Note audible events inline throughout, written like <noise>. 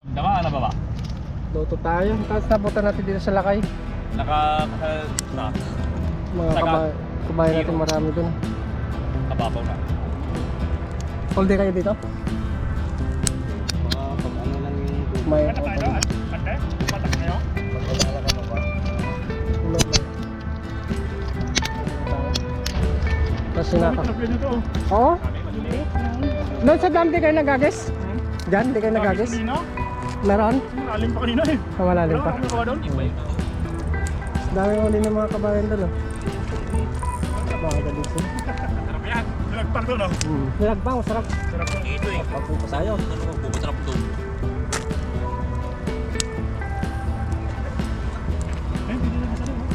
Dama, ano ba ba? Luto tayo. Tapos napunta natin dito sa Lakay. Naka, na, Mga Saka- kaba kabayan natin marami dun. kababaw na. All day kayo dito? Mga pag ano lang yung May Ate, patak kayo? pagkakala ka pa ba? Ulog lang. Tapos sinaka. Sabi nito. Oo? Maliliit. Doon sa dam di kayo nagagis? Diyan, di kayo nagagis? Kanina? Meron? Malalim pa kanina eh. Ah, malalim Wala pa. kami gawa doon. Iba yun. Dami uli ng mga kabayan doon. Oh. Mga gadising. Sarap yan. Nagpang doon oh. Hmm. Nilagpang, masarap. Sarap yung ito eh. Pagpunta tayo. Ano ko, pumasarap doon. Eh, hindi na masarap oh.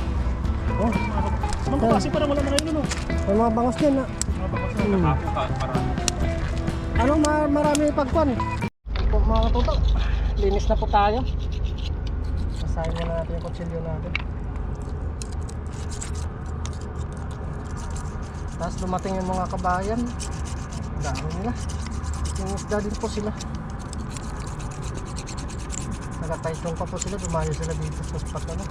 Oh, Mga klase pa naman lang mga yun oh. may mga bangos din. ah. Mga bakas na. Hmm. Nakapo ka, para. Ano, ma marami pagkwan. Po, mga katuto, linis na po tayo. Sasayin muna natin yung kutsilyo natin. Tapos dumating yung mga kabayan. Dami nila. Yung isda din po sila. Nagataitong pa po sila. Dumayo sila dito sa spot na lang.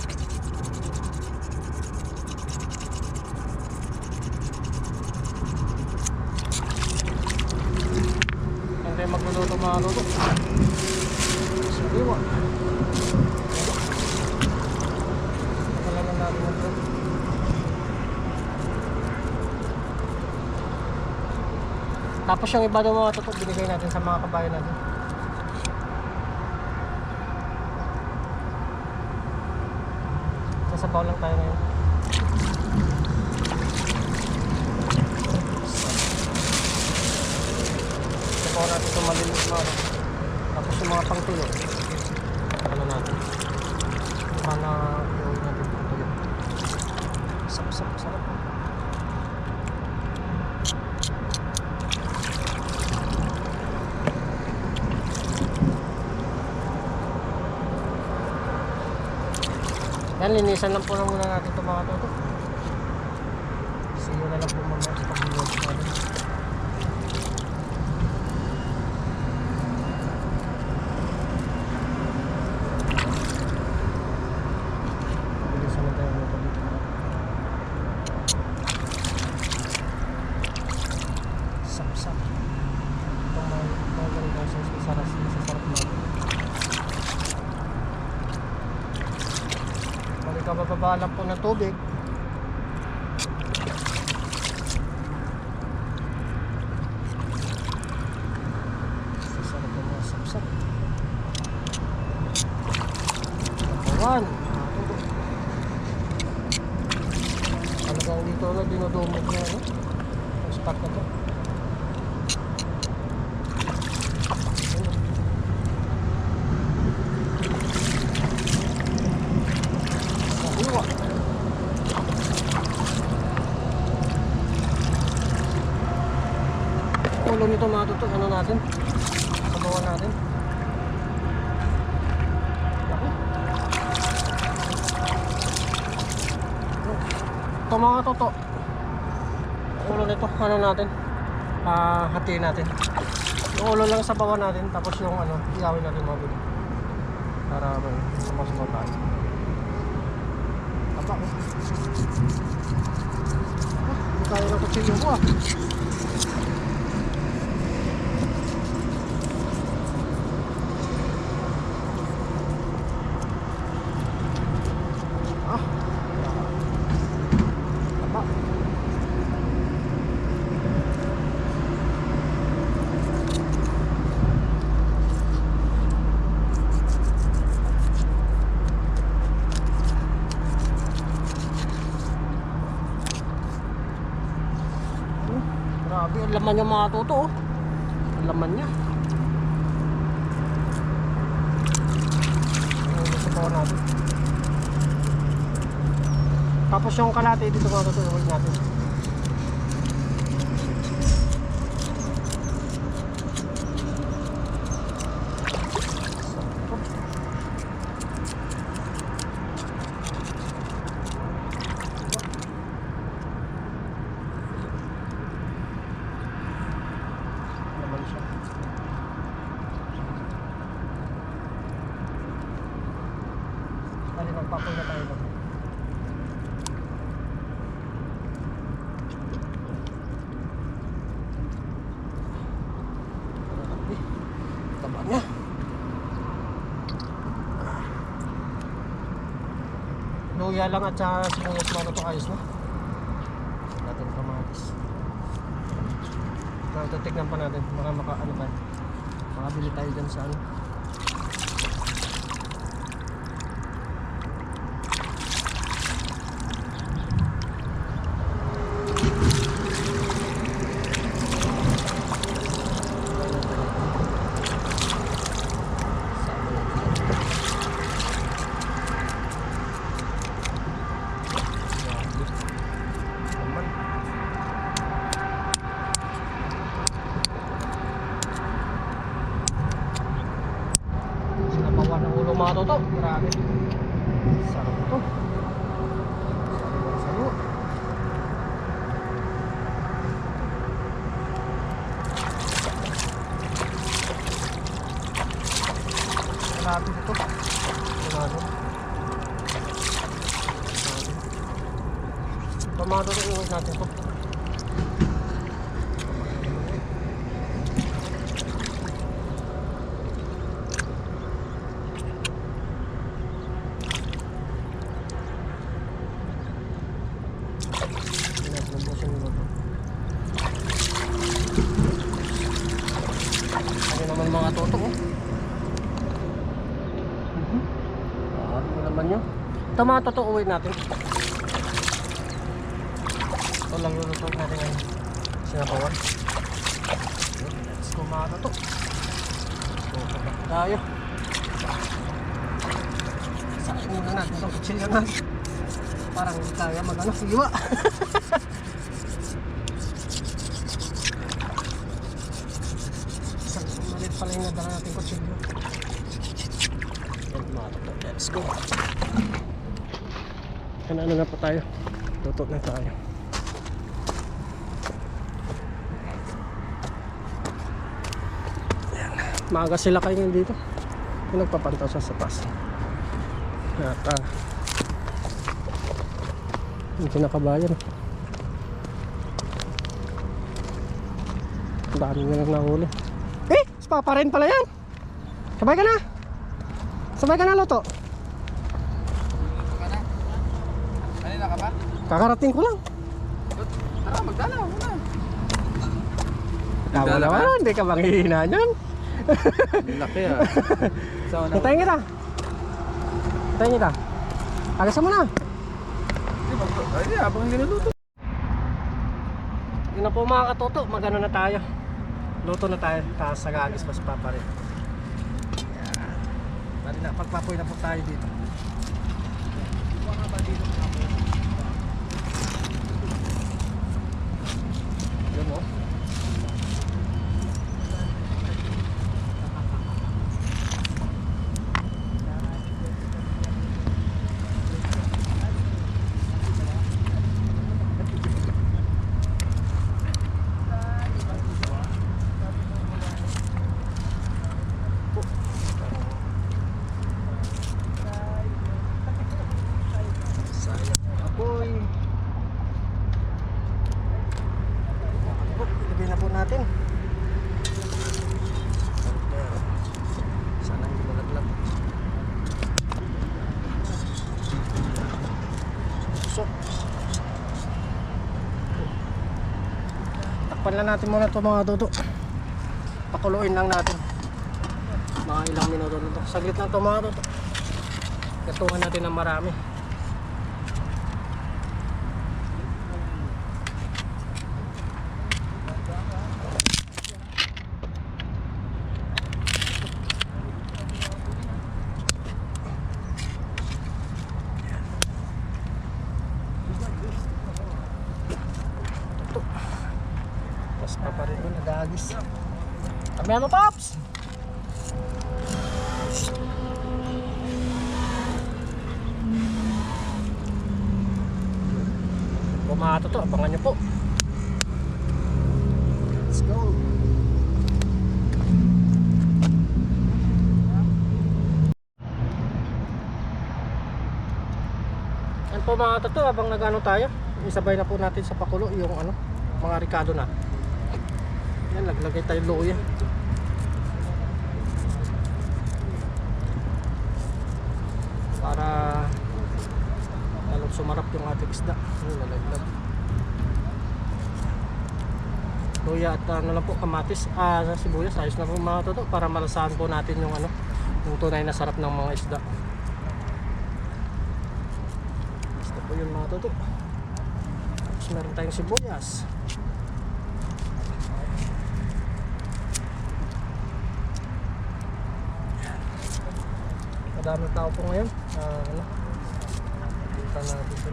Hindi magluluto mga luto. Bread. Tapos yung iba daw mga tutok binigay natin sa mga kabayan natin. Sasabaw lang tayo ngayon. Sabaw natin ito malinis mga. Tapos yung mga pangtuyo. Ano natin. Para iuwi natin pangtuyo. Sap, sap, sarap. Yan, linisan lang po lang muna natin ito mga toto. See you na lang po mamaya sa pag-vlog natin. Bilisan na tayo mga dito. Sap-sap. Itong mga mga ganito sa sarap sa sarap natin. Balik ka bababa lang po ng tubig. Sasarap ng mga sapsap. Number one. Talagang dito na dinodumog na ano. Ang spot na to. Ayun. Sariwa. Ulo nito mga tutok, ano natin? Sabawan natin. Laki. Ito mga tutok. Ulo nito, ano natin? Ah, hatiin natin. Yung ulo lang sa bawah natin, tapos yung ano, iyawin natin mga bulo. Para may sumasabaw tayo. Taba ko. Ah, Hindi kaya ng kutsilyo ko ah. Ah. Taba. Hmm, Grabe, ang laman yung mga toto oh. Laman niya. Tapos yung kalate dito mga huwag natin. Laman siya. Nagpapoy na tayo doon. Taba niya. Luya lang at saka sinungas mo na ito ayos na. Natin kamatis. Now, titignan pa natin. Baka maka ano tayo. Makabili tayo dyan sa ano. Naman. Sinapawan ng ulo mga toto. Grabe. Sarap to. Sarap sayo. Grabe ito. Grabe. Tomado rin yung natin to. Pinaglabusin nyo to. Ano naman mga toto oh. Mhm. Ano naman yun? Ito mga toto uwi natin. Ito lang yung luto natin ngayon. Sinabawan. Yun, Let's go mga toto. Tayo. Saan muna natin itong kutsilyo natin. Parang hindi kaya mag ano, siwa. Isang ulit pala yung nadala natin kutsilyo. Let's go. Ano ano na pa tayo. Luto na tayo. Ayan. Maaga sila kayo dito. Yung nagpapantaw sa sapas. At ah, yung kinakabayan. Ang dami nga lang nahuli. Eh! Si Papa rin pala yan! Sabay ka na! Sabay ka na, Loto! Kanina ka ba? Kakarating ko lang. Tara, magdala muna. Tama Nagdala ka? naman, hindi ka manghihina niyan. Laki ah. <laughs> Sa una. Hintayin kita. Hintayin kita. Agasan mo na. Ay, habang niluluto. Yun na po mga katoto, magano na tayo. Luto na tayo, tapos sagagis mas papa rin. Yan. Bali na, pagpapoy na po tayo dito. Yun o. Sayang apoy. Oh, ilagay na po natin. Sana hindi malaglag. So, lang natin muna ito mga dodo. Pakuluin lang natin. Mga ilang minuto. Saglit lang ito mga dodo. Gatungan natin ng marami. Tapos pa pa rin doon, nag-aagis. Mo, Pops! Bumato to, abangan nyo po. Let's go. Yan po mga tato, habang nagano tayo, isabay na po natin sa pakulo yung ano, mga ricado na. Yan, naglagay tayo luya. Para lalong sumarap yung ating isda. Yung nalaglag. Luya at ano lang po, kamatis, ah, sibuyas, ayos na po mga tato para malasahan po natin yung ano, yung tunay na sarap ng mga isda. Basta po yun mga toto. Tapos meron tayong sibuyas. Madami tao po ngayon. Ah, ano? Kita natin ito.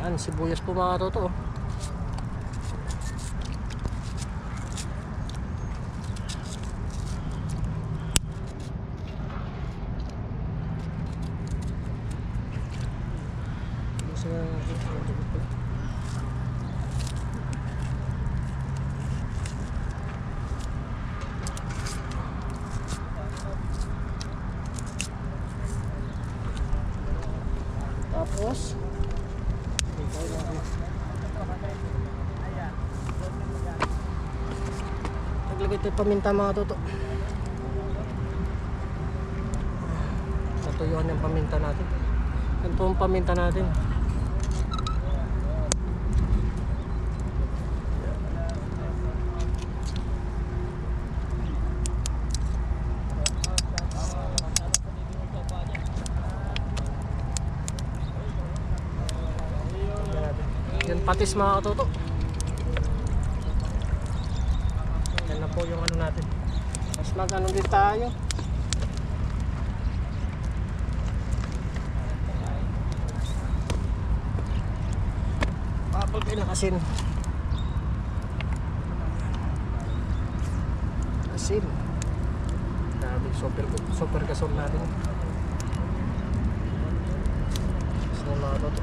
Yan, sibuyas po mga toto. oh. Sa Tapos Naglagay tayo paminta mga toto. Natuyuan yung paminta natin. Yan po ang paminta natin. Yan patis mga katoto. Yan na po yung ano natin. Mas mag ano din tayo. Papal kayo ng asin. Asin. Grabe, super, super gasol natin. Asin yung mga toto.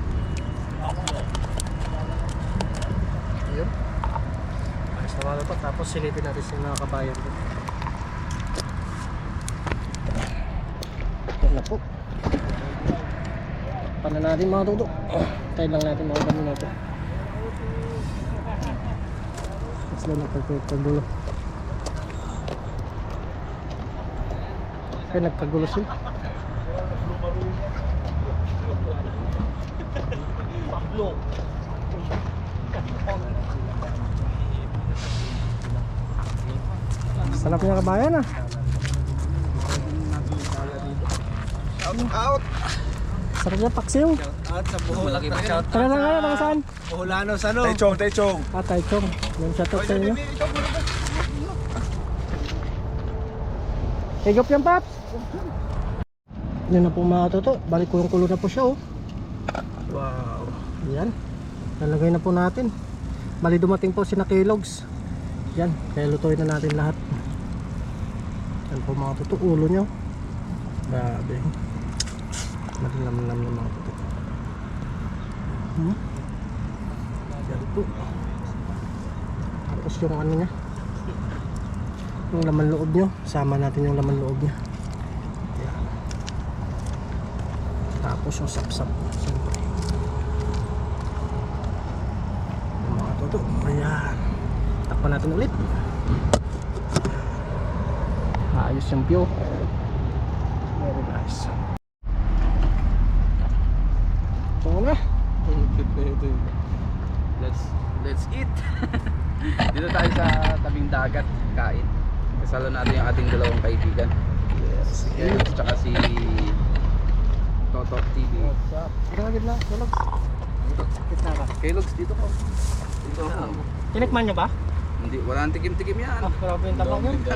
Yun. Na mga toto. Tapos silipin natin sa mga kabayan ko. Yan na po. Paano natin mga toto? Tayo lang natin mga kami natin. Mas lang nagkagulong. Ay, nagkagulo siya. Sarap niya kabayan ah. Out! Sarap niya paksiw. Out sa buho. Malaki pa shout. Taga na kayo, taga saan? Buholano sa ano? Taychong, Taychong. Ah, Taichung. Yung shoutout sa inyo. Higop yan, Paps! Yan na po mga toto. Balik kulong-kulo na po siya, oh. Wow. Yan. Lalagay na po natin. Bali dumating po si na Kellogg's. Yan. Kaya lutuin na natin lahat. Yan po mga toto. Ulo nyo. Grabe. Malinam-lam yung mga toto. Hmm? Yan po. Tapos yung ano niya. Yung laman loob nyo. Sama natin yung laman loob niya. Yan. Tapos yung sapsap. Siyempre. Toto. Ayan. Takpan natin ulit. Ayos yung view. Very nice. Ito na. Let's let's eat. <laughs> Dito tayo sa tabing dagat kain. Kasalo natin yung ating dalawang kaibigan. Yes. Yes, tsaka si Totok TV. What's up? Gitna. Gitna. Kellogg's dito ko. Dito ako. Tinikman nyo ba? Hindi, wala nang tikim-tikim yan. Ah, grabe yung tabang yun. <laughs>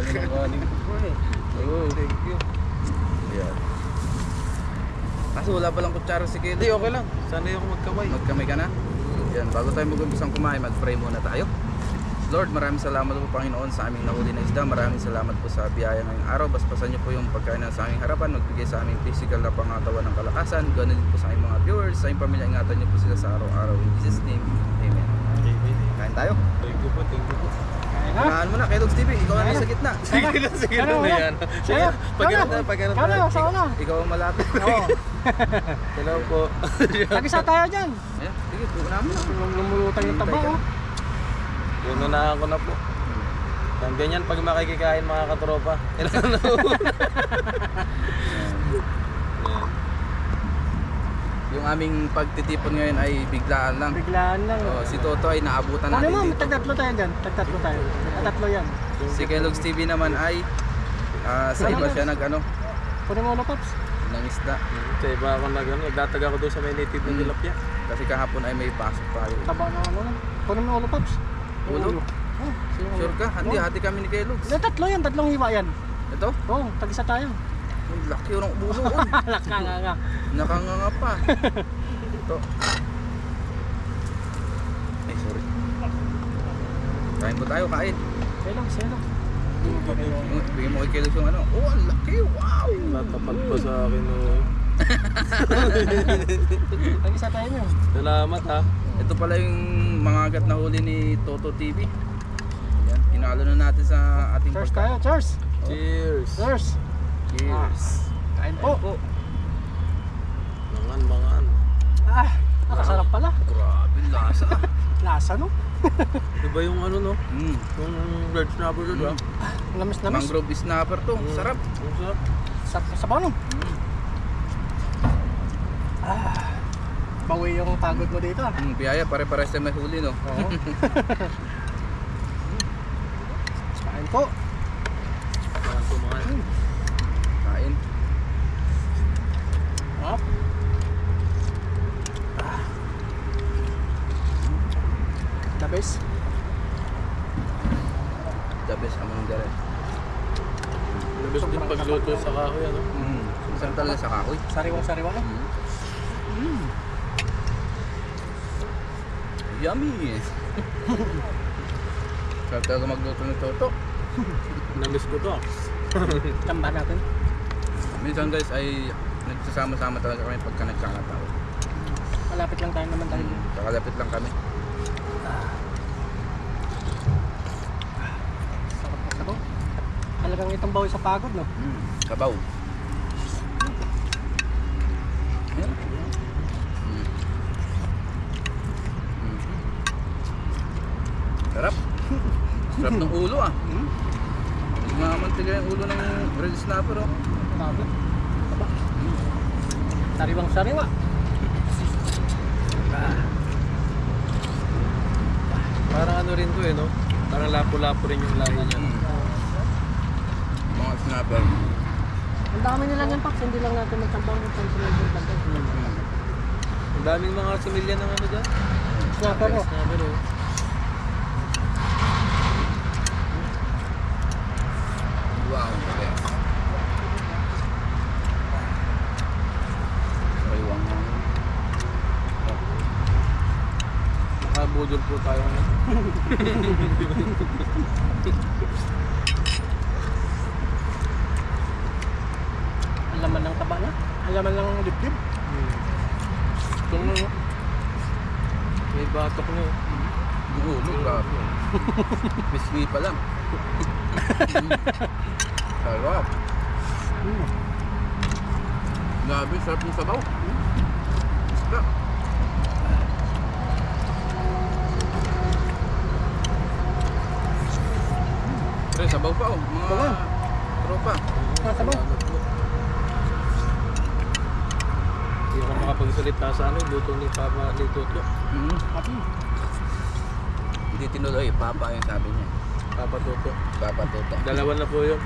Oh, thank you. Yeah. Kaso wala palang kutsara si Kelly. okay lang. Sana yung magkamay. Magkamay ka na? Yan, bago tayo mag-umpisang kumain, mag-pray muna tayo. Lord, maraming salamat po Panginoon sa aming nahuli na isda. Maraming salamat po sa biyaya ngayong araw. Baspasan niyo po yung pagkain na sa aming harapan. Magbigay sa aming physical na pangatawan ng kalakasan. Ganun din po sa aming mga viewers. Sa aming pamilya, ingatan niyo po sila sa araw-araw. In Jesus name, Amen. Kain tayo. Thank you po, thank you po. Mo na, Kellogg's TV. Ikaw na sa gitna. Sige na, sige na na yan. Sige, Pagkano Kaya na, pagkano Kaya na. sa una. Ikaw ang malapit. Oo. <laughs> Hello po. <laughs> Tag-isa tayo dyan. Sige, unahan mo na. Lum- Lumulutang yung taba, oh. Yun, unahan ko na po. Ang ganyan pag makikikain mga katropa. <laughs> Yung aming pagtitipon ngayon ay biglaan lang. Biglaan lang. Oh, si Toto ay naabutan Ano natin mo, dito. tagtatlo tayo dyan. Tagtatlo tayo. Tatlo yan. Si Kellogg's TV naman ay ah, sa iba siya nag ano, Kunin mo ulo, Pops. ng isda. Sa iba ako nag ano, nagdatag ako doon sa may native na Mm. tilapia. Kasi kahapon ay may pasok tayo. Taba na ano. Kunin mo ulo, Pops. Yung Ulo? Oh? Sure ka? Hindi, Oh. hati kami ni Kellogg's. Tatlo yan. Tatlong hiwa yan. Ito? Oo, oh, tag-isa tayo. Ang laki ng ulo. oh. <laughs> Alak nga nga nga. Nakanganga pa. Ito. Ay, sorry. Kain po tayo, kain. Sino, sino? Yung- Bigyan mo kay Kellogg's yung ano. Oh, ang laki. Wow! Natapat pa sa akin. Oh. <laughs> Tag-isa tayo nyo. Salamat ha. Ito pala yung mga agat na huli ni Toto TV. Yan, pinalo na natin sa ating Cheers pagkain. tayo, cheers. Cheers. Cheers. Cheers. Kain po. po. Mangan, mangan. Ah, nakasarap pala. Grabe, lasa. <laughs> Lasa, no? <laughs> Diba yung ano no? mm. Yung red snapper doon ah. Lamis namis. Mangrove snapper to. Mm. Sarap. Ang sarap. Sa, sa no? Mm. Bawi yung pagod mo dito, ah. Mm, piyaya, pare-pares tayo may huli, no? Oo. <laughs> Kain po. Mangan po, mangan. Kain. Up. The best. The best among the rest. Labas din pagluto sa kahoy ano. Mm. Sarap talaga sa kahoy. Sariwang sariwa, no? Mm. Yummy! <laughs> Sarap talaga magluto ng Toto. Namiss ko to. ah. <laughs> Tamba natin. Minsan guys ay nagsasama-sama talaga kami pagka nagkakataon. Malapit lang tayo naman tayo. Kakalapit lang kami. Sarap na sarap. Talagang itong bawi sa pagod, no? Mm. Sabaw. Yan. Mm. Mm. Sarap. Sarap ng ulo ah. Hmm? Mamantiga yung ulo ng red snapper oh. Grabe. Sariwang sariwa. Parang ano rin to eh no? Parang lapo-lapo rin yung lahi niya. Mm. Mga snapper. Ang dami nila yan, Paps. Hindi lang natin magtambang kung saan sila yung. Mm. Ang daming mga similya ng ano dyan. Snapper, no? Snapper oh. Wow, the best. Sariwang. Nakabudol po tayo ngayon. <laughs> Ang laman ng taba niya. Ang laman ng dibdib. Ito nga no? May batok na eh. Yung ulo, grabe. Biscuit pa lang. <laughs> Sarap. Mm. Grabe, sarap ng sabaw. Isda. Pre, sabaw pa oh. Mga Sabaw. tropa. Ah, sabaw. Hindi ako makapagsalita sa ano, luto ni Papa ni Toto. Mm. Pati. Hindi tinuloy, papa yung sabi niya. Papa Toto. Papa Toto. Dalawa na po yun. <laughs>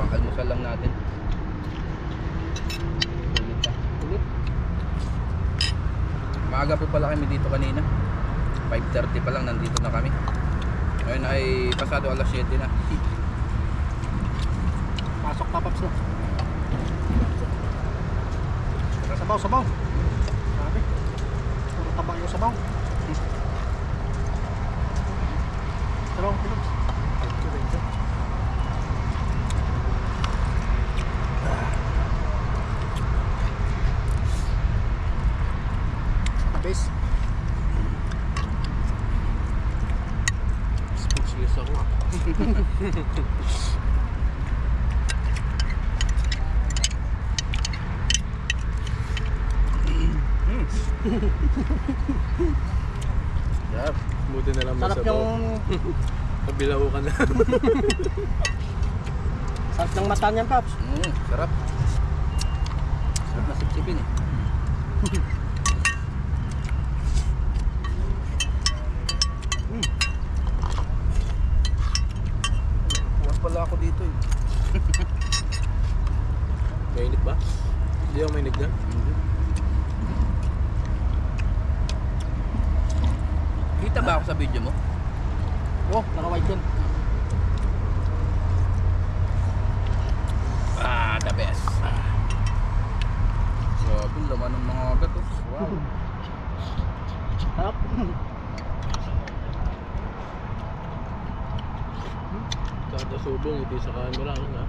Pang-almusal lang natin. Ulit pa. Ulit. Maaga po pala kami dito kanina. 5.30 pa lang nandito na kami. Ngayon ay pasado alas 7 na. Pasok pa, Paps, no? Sabaw, sabaw. Grabe. Puro taba yung sabaw. Pilops. Sarap. Buti na lang Sarap masabaw. yung... <laughs> Kabilaw ka na. <laughs> Sarap ng mata niyan, Paps. Mm, sarap. Sarap na sipsipin eh. <laughs> Kuha pala ako dito eh. Mainit ba? Hindi ako mainit dyan. Kita ba ako sa video mo? Oh, naka-white yun. Ah, the best. Grabe, laman ng mga agat oh. Wow. Sarap. Subong, iti sa camera. Ano na?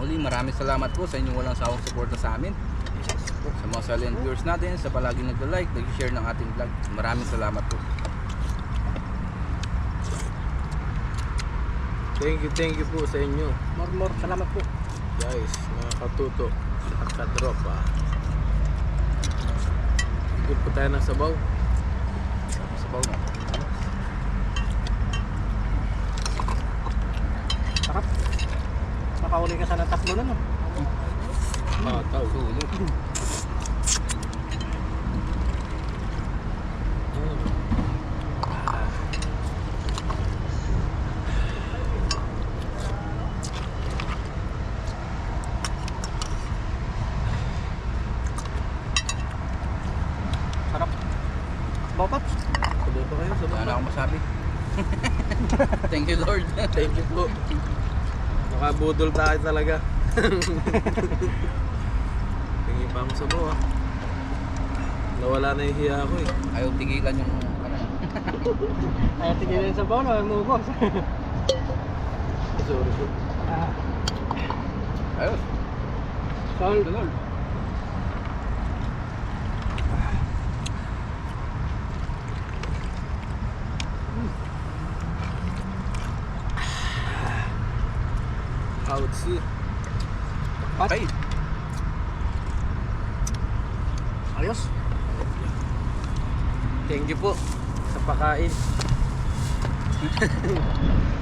Muli, maraming salamat po sa inyong walang sawang suporta sa amin. Sa mga silent viewers natin, sa palaging nagla-like, nag-share ng ating vlog. Maraming salamat po. Thank you, thank you po sa inyo. More, more. Salamat po. Guys, mga katuto at katropa. Ikot po tayo ng sabaw. Sabaw na. Sarap. Nakahuli ka sana ng tatlo na, no? Mga tao. Sulit. <laughs> Sarap. Bawa, Paps. Sabaw pa kayo, sabaw Wala na pa. akong masabi. Thank you Lord. Thank you po. Nakabudol tayo talaga. Tingin pa ako sabaw ah. Nawala na yung hiya ko eh. Ayaw tigilan yung ano. Ayaw tigilin sa bawa, no? Mubos. Sorry po. Ayos. Solve. Lord. Outsi. Okay. Ayos. Thank you po sa pakain. <laughs>